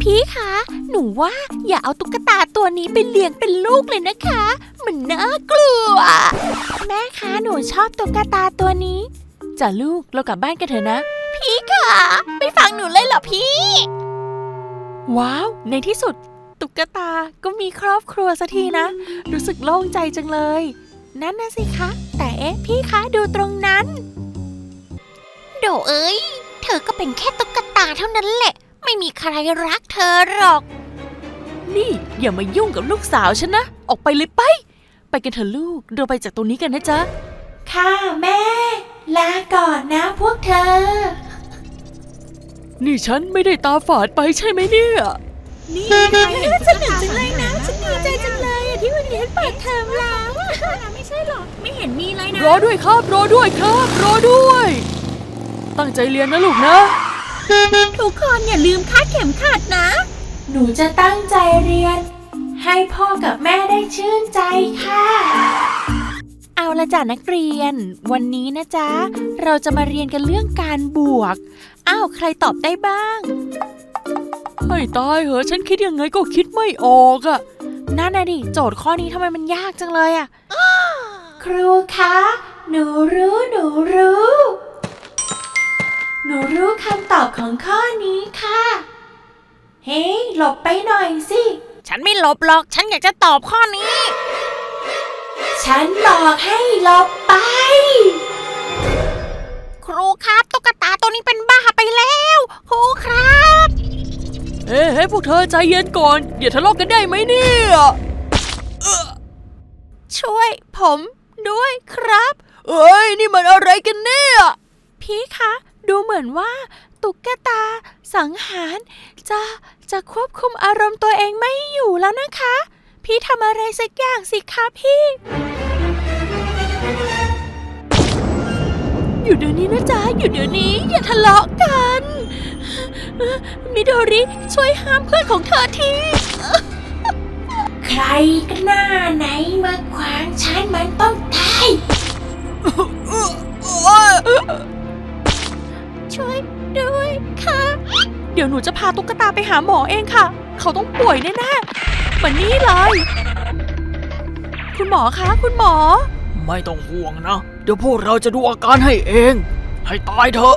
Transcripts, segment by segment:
พี่คะ หนูว่าอย่าเอาตุ๊กตาตัวนี้ไปเลี้ยงเป็นลูกเลยนะคะ มันน่ากลัว แม่คะ หนูชอบตุ๊กตาตัวนี้จ้ะลูก เรากลับบ้านกันเถอะนะ พี่คะไม่ฟังหนูเลยเหรอพี่ ว้าว ในที่สุด ตุ๊กตาก็มีครอบครัวสักทีนะ รู้สึกโล่งใจจังเลย นั่นนะสิคะ แต่เอ๊ะพี่คะดูตรงนั้น โดเอ้ย เธอก็เป็นแค่ตุ๊กตาเท่านั้นแหละ ไม่มีใครรักเธอหรอก นี่อย่ามายุ่งกับลูกสาวฉันนะ ออกไปเลยไป ไปกันเถอะลูก เราไปจากตรงนี้กันนะจ๊ะ ค่ะแม่ ลาก่อนนะพวกเธอ นี่ฉันไม่ได้ตาฝาดไปใช่ไหมเนี่ย นี่ใครเห็นสนุกจังเลยนะ ฉันดีใจจังเลยอะที่วันนี้เปิดเทอมแล้วไม่ใช่หรอไม่เห็นมีเลยนะ รอด้วยครับ รอด้วยครับ รอด้วย ตั้งใจเรียนนะลูกนะ ทุกคนอย่าลืมคาดเข็มขัดนะ หนูจะตั้งใจเรียน ให้พ่อกับแม่ได้ชื่นใจค่ะ เอาละจ้ะนักเรียน วันนี้นะจ๊ะ เราจะมาเรียนกันเรื่องการบวก อ้าวใครตอบได้บ้างให้ตายเหอะฉันคิดยังไงก็คิดไม่ออกอะนั่นน่ะดิ โจทย์ข้อนี้ทำไมมันยากจังเลยอะครูคะ หนูรู้ หนูรู้หนูรู้ คำตอบของข้อนี้ค่ะ เฮ้ยหลบไปหน่อยสิ ฉันไม่หลบหรอก ฉันอยากจะตอบข้อนี้ ฉันบอกให้หลบไป ครูครับตุ๊กตาตัวนี้เป็นบ้าไปแล้วครูครับ เฮ้เฮ้พวกเธอใจเย็นก่อน อย่าทะเลาะกันได้ไหมเนี่ยช่วยผมด้วยครับ เอ้ย นี่มันอะไรกันเนี่ย พี่คะ ดูเหมือนว่า ตุ๊กตา สังหาร จะจะควบคุมอารมณ์ตัวเองไม่อยู่แล้วนะคะ พี่ทำอะไรสักอย่างสิคะพี่ อยู่เดี๋ยวนี้นะจ๊ะ อยู่เดี๋ยวนี้อย่าทะเลาะกัน มิโดริช่วยห้ามเพื่อนของเธอทีใครก็หน้าไหนมาขวางฉันมันต้องตาย ช่วยด้วยค่ะ เดี๋ยวหนูจะพาตุ๊กตาไปหาหมอเองค่ะ เขาต้องป่วยแน่ๆวันนี้เลย คุณหมอคะ คุณหมอ ไม่ต้องห่วงนะ เดี๋ยวพวกเราจะดูอาการให้เอง ให้ตายเถอะ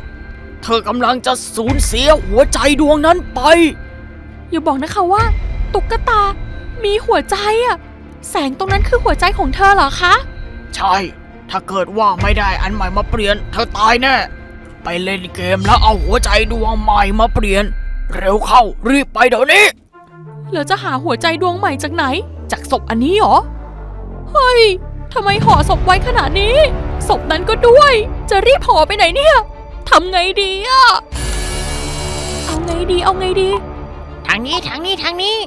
เธอกำลังจะสูญเสียหัวใจดวงนั้นไป อย่าบอกนะคะว่า ตุ๊กตา มีหัวใจอะแสงตรงนั้นคือหัวใจของเธอเหรอคะ ใช่ ถ้าเกิดว่าไม่ได้อันใหม่มาเปลี่ยน เธอตายแน่ ไปเล่นเกมแล้วเอาหัวใจดวงใหม่มาเปลี่ยน เร็วเข้ารีบไปเดี๋ยวนี้แล้วจะหาหัวใจดวงใหม่จากไหน จากศพอันนี้เหรอ เฮ้ยทำไมห่อศพไว้ขนาดนี้ ศพนั้นก็ด้วย จะรีบห่อไปไหนเนี่ยทำไงดีอะเอาไงดีเอาไงดี ทางนี้ทางนี้ทางนี้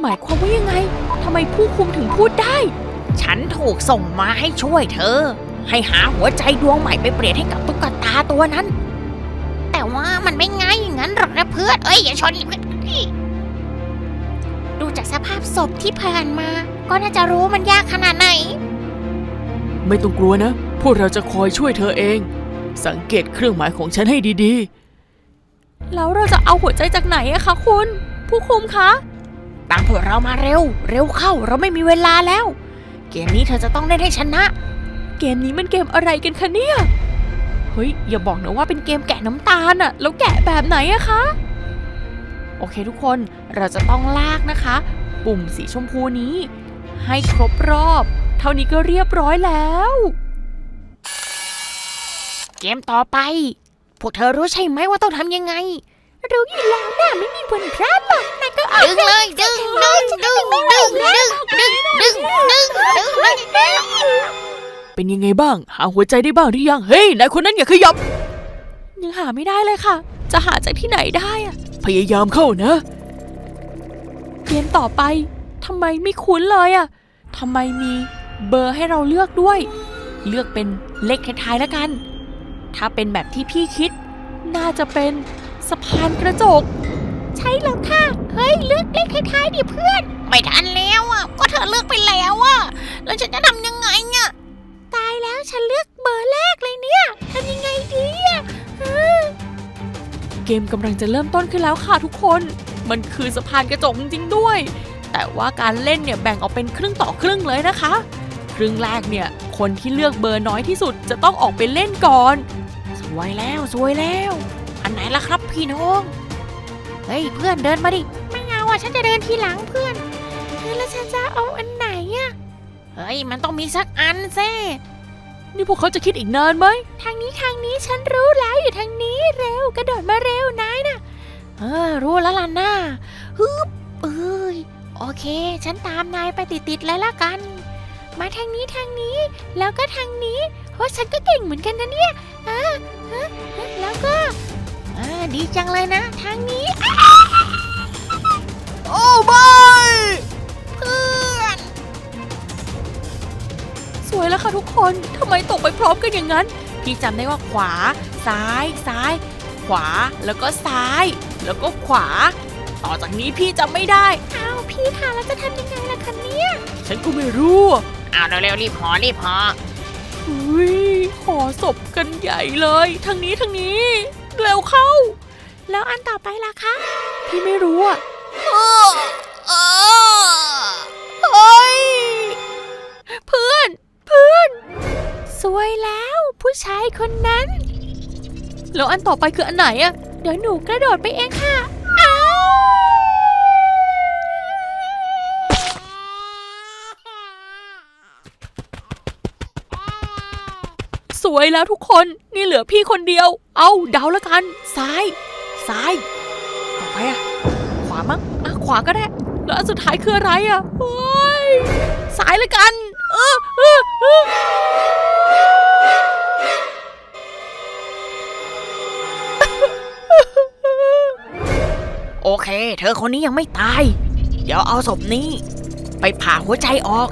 หมายความว่ายังไงทำไมผู้คุมถึงพูดได้ ฉันถูกส่งมาให้ช่วยเธอ ให้หาหัวใจดวงใหม่ไปเปลี่ยนให้กับตุ๊กตาตัวนั้น แต่ว่ามันไม่ง่ายอย่างนั้นหรอกนะเพื่อนเอ้ยอย่าชนอีกเพื่อนพี่ดูจากสภาพศพที่ผ่านมา ก็น่าจะรู้ว่ามันยากขนาดไหน ไม่ต้องกลัวนะ พวกเราจะคอยช่วยเธอเอง สังเกตเครื่องหมายของฉันให้ดีแล้วเราจะเอาหัวใจจากไหนอะคะคุณ ผู้คุมคะตามพวกเรามาเร็ว เร็วเข้าเราไม่มีเวลาแล้ว เกมนี้เธอจะต้องเล่นให้ชนะ เกมนี้มันเกมอะไรกันคะเนี่ย เฮ้ย อย่าบอกนะว่าเป็นเกมแกะน้ำตาลอะแล้วแกะแบบไหนอะคะ โอเคทุกคนเราจะต้องลากนะคะ ปุ่มสีชมพูนี้ ให้ครบรอบ เท่านี้ก็เรียบร้อยแล้ว เกมต่อไป พวกเธอรู้ใช่ไหมว่าต้องทำยังไง รู้อยู่แล้วนะไม่มีวันพลาดหรอกนายก็เอาดึงเลยดึงดึงดึงดึงดึงดึงดึงดึงดึงดึงๆ เป็นยังไงบ้าง หาหัวใจได้บ้างหรือยัง เฮ้ยนายคนนั้นอย่าขยับ ยังหาไม่ได้เลยค่ะ จะหาจากที่ไหนได้อะพยายามเข้านะเกมต่อไปทำไมไม่คุ้นเลยอะทำไมมีเบอร์ให้เราเลือกด้วย เลือกเป็นเลขท้ายๆแล้วกัน ถ้าเป็นแบบที่พี่คิด น่าจะเป็นสะพานกระจก ใช่แล้วค่ะ เฮ้ยเลือกเลขท้ายๆดิเพื่อน ไม่ทันแล้วอะ ก็เธอเลือกไปแล้วอะ แล้วฉันจะทำยังไงอะตาย แล้วฉันเลือกเบอร์แรกเลยเนี่ยทำยังไงดีอะเออเกมกำลังจะเริ่มต้นขึ้นแล้วค่ะทุกคนมมันคือสะพานกระจกจริงๆด้วย แต่ว่าการเล่นเนี่ยแบ่งออกเป็นครึ่งต่อครึ่งเลยนะคะ ครึ่งแรกเนี่ยคนที่เลือกเบอร์น้อยที่สุดจะต้องออกไปเล่นก่อน สวยแล้วสวยแล้ว อันไหนล่ะครับพี่น้อง เฮ้ยเพื่อนเดินมาดิ ไม่เอาอะฉันจะเดินทีหลังเพื่อนเฮ้ยแล้วฉันจะเอาอันไหนอะ เฮ้ยมันต้องมีสักอันแซ่ นี่พวกเขาจะคิดอีกนานไหม ทางนี้ทางนี้ฉันรู้แล้วอยู่ทางนี้เร็วกระโดดมาเร็วนายน่ะเออรู้แล้วล่ะน่าฮึบเอ้ยโอเค ฉันตามนายไปติดๆเลยละกัน มาทางนี้ทางนี้ แล้วก็ทางนี้เพราะฉันก็เก่งเหมือนกันนะเนี่ยอ่าฮะฮะแล้วก็อ่าดีจังเลยนะ ทางนี้อ้าโอ้ไม่ แล้วค่ะทุกคนทำไมตกไปพร้อมกันอย่างนั้น พี่จำได้ว่าขวา ซ้ายซ้าย ขวาแล้วก็ซ้าย แล้วก็ขวา ต่อจากนี้พี่จำไม่ได้ อ้าวพี่คะแล้วจะทำยังไงล่ะคะเนี่ยฉันก็ไม่รู้อะอ้าวเร็วๆรีบหอรีบหออุ้ยขอศพกันใหญ่เลยทางนี้ทางนี้เร็วเข้า แล้วอันต่อไปล่ะคะพี่ไม่รู้อะเฮ้ยเพื่อน พื่อนสวยแล้ว ผู้ชายคนนั้น แล้วอันต่อไปคืออันไหนอะเดี๋ยวหนูกระโดดไปเองค่ะสวยแล้วทุกคนนี่เหลือพี่คนเดียว เอาเดาแล้วกัน ซ้าย ซ้าย ต่อไปอะขวามั้งอะขวาก็ได้ แล้วอันสุดท้ายคืออะไรอะเฮ้ยซ้ายแล้วกัน โอเค เธอคนนี้ยังไม่ตาย เดี๋ยวเอาศพนี้ ไปผ่าหัวใจออก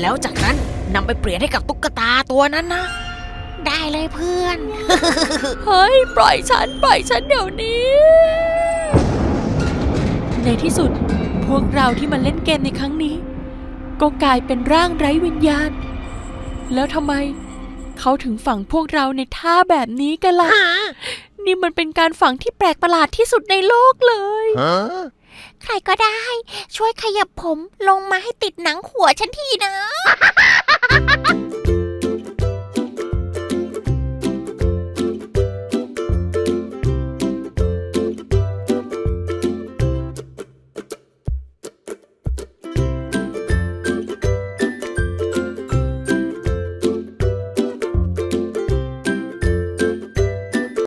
แล้วจากนั้นนำไปเปลี่ยนให้กับตุ๊กตาตัวนั้นนะ ได้เลยเพื่อน เฮ้ย ปล่อยฉัน ปล่อยฉันเดี๋ยวนี้ ในที่สุดพวกเราที่มาเล่นเกมในครั้งนี้ ก็กลายเป็นร่างไร้วิญญาณ แล้วทำไม เขาถึงฝังพวกเราในท่าแบบนี้กันล่ะ นี่มันเป็นการฝังที่แปลกประหลาดที่สุดในโลกเลย ใครก็ได้ ช่วยขยับผมลงมาให้ติดหนังหัวฉันทีนะ